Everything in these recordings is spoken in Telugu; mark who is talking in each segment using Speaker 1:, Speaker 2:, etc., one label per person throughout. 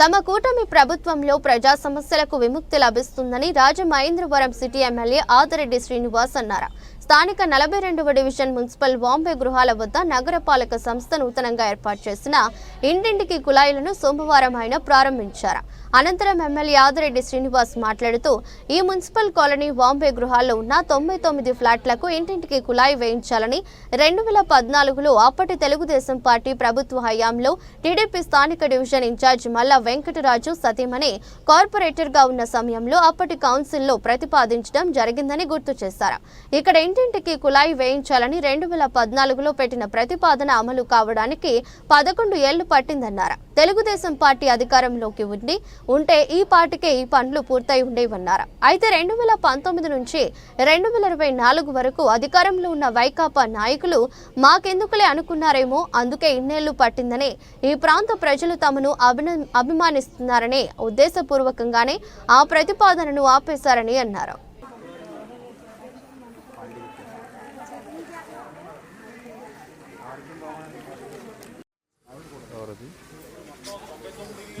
Speaker 1: తమ కూటమి ప్రభుత్వంలో ప్రజా సమస్యలకు విముక్తి లభిస్తుందని రాజమహేంద్రవరం సిటీ ఎమ్మెల్యే ఆదిరెడ్డి శ్రీనివాస్ అన్నారు. స్థానిక నలభై రెండవ డివిజన్ మున్సిపల్ బాంబే గృహాల వద్ద నగరపాలక సంస్థ నూతనంగా ఏర్పాటు చేసిన ఇంటింటికి కుళాయిలను సోమవారం ఆయన ప్రారంభించారు. అనంతరం ఎమ్మెల్యే ఆదిరెడ్డి శ్రీనివాస్ మాట్లాడుతూ ఈ మున్సిపల్ కాలనీ బాంబే గృహాల్లో ఉన్న తొంభై తొమ్మిది ఫ్లాట్లకు ఇంటింటికి కుళాయి వేయించాలని రెండు వేల పద్నాలుగులో అప్పటి తెలుగుదేశం పార్టీ ప్రభుత్వ హయాంలో టీడీపీ స్థానిక డివిజన్ ఇన్ఛార్జ్ మల్లా వెంకటరాజు సతీమణి కార్పొరేటర్గా ఉన్న సమయంలో అప్పటి కౌన్సిల్లో ప్రతిపాదించడం జరిగిందని గుర్తు చేశారు. ఇక్కడ ఇంటింటికి కుళాయి వేయించాలని రెండు వేల పద్నాలుగులో పెట్టిన ప్రతిపాదన అమలు కావడానికి పదకొండు ఏళ్ళు పట్టిందన్నారు. తెలుగుదేశం పార్టీ అధికారంలోకి ఉండి ఉంటే ఈ పార్టీకే ఈ పనులు పూర్తయి ఉండేవన్నారు. అయితే రెండు వేల పంతొమ్మిది నుంచి రెండు వేల ఇరవై నాలుగు వరకు అధికారంలో ఉన్న వైకాపా నాయకులు మాకెందుకులే అనుకున్నారేమో అందుకే ఇన్నేళ్ళు పట్టిందని ఈ ప్రాంత ప్రజలు తమను అభిన అభిమానిస్తున్నారని ఉద్దేశపూర్వకంగానే ఆ ప్రతిపాదనను ఆపేశారని అన్నారు.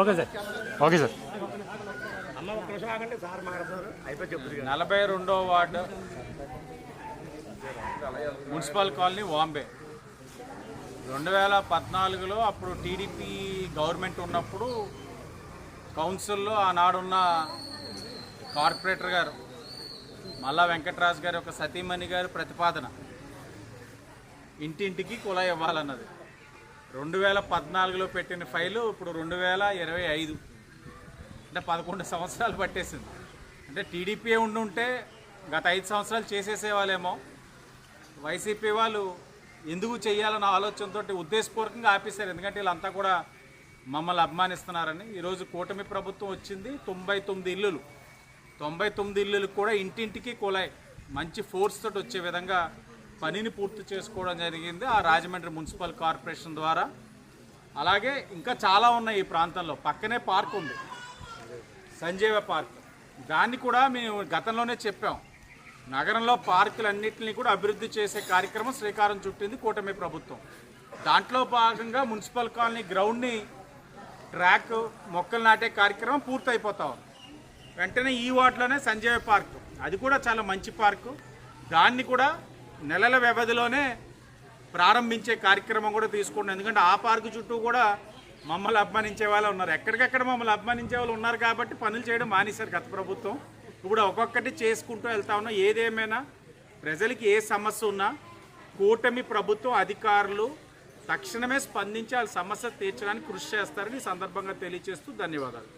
Speaker 2: Okay sir. Okay sir.
Speaker 3: నలభై రెండో వార్డు. మున్సిపల్ కాలనీ వాంబే రెండు వేల పద్నాలుగులో అప్పుడు టీడీపీ గవర్నమెంట్ ఉన్నప్పుడు కౌన్సిల్లో ఆనాడున్న కార్పొరేటర్ గారు మల్లా వెంకటరాజు గారి ఒక సతీమణి గారి ప్రతిపాదన. ఇంటింటికి కులాయి ఇవ్వాలన్నది. రెండు వేల పద్నాలుగులో పెట్టిన ఫైలు ఇప్పుడు రెండు వేల ఇరవై ఐదు. అంటే పదకొండు సంవత్సరాలు పట్టేసింది. అంటే టీడీపీ ఉండి ఉంటే గత ఐదు సంవత్సరాలు చేసేసేవాళ్ళేమో. వైసీపీ వాళ్ళు ఎందుకు చేయాలన్న ఆలోచనతో ఉద్దేశపూర్వకంగా ఆపేశారు. ఎందుకంటే వీళ్ళంతా కూడా మమ్మల్ని అభిమానిస్తున్నారని. ఈరోజు కూటమి ప్రభుత్వం వచ్చింది తొంభై తొమ్మిది ఇల్లులు. తొంభై తొమ్మిది ఇల్లులు కూడా ఇంటింటికి కులాయి మంచి ఫోర్స్ తోటి వచ్చే విధంగా పనిని పూర్తి చేసుకోవడం జరిగింది ఆ రాజమండ్రి మున్సిపల్ కార్పొరేషన్ ద్వారా. అలాగే ఇంకా చాలా ఉన్నాయి ఈ ప్రాంతంలో. పక్కనే పార్క్ ఉంది. సంజీవ పార్క్. దాన్ని కూడా మేము గతంలోనే చెప్పాం. నగరంలో పార్కులన్నింటినీ కూడా అభివృద్ధి చేసే కార్యక్రమం శ్రీకారం చుట్టింది కూటమి ప్రభుత్వం. దాంట్లో భాగంగా మున్సిపల్ కాలనీ గ్రౌండ్ని ట్రాక్ మొక్కలు నాటే కార్యక్రమం పూర్తయిపోతా ఉంది. వెంటనే ఈ వార్డులోనే సంజయ్ పార్క్. అది కూడా చాలా మంచి పార్కు. దాన్ని కూడా నెలల వ్యవధిలోనే ప్రారంభించే కార్యక్రమం కూడా తీసుకున్నాం ఎందుకంటే ఆ పార్కు చుట్టూ కూడా మమ్మల్ని అభిమానించే వాళ్ళు ఉన్నారు. ఎక్కడికెక్కడ మమ్మల్ని అభిమానించే వాళ్ళు ఉన్నారు కాబట్టి పనులు చేయడం మానేశారు గత ప్రభుత్వం. ఇప్పుడు ఒక్కొక్కటి చేసుకుంటూ వెళ్తా ఉన్నాం. ఏదేమైనా ప్రజలకి ఏ సమస్య ఉన్నా కూటమి ప్రభుత్వం అధికారులు తక్షణమే స్పందించి వాళ్ళ సమస్య తీర్చడానికి కృషి చేస్తారని సందర్భంగా తెలియజేస్తూ ధన్యవాదాలు.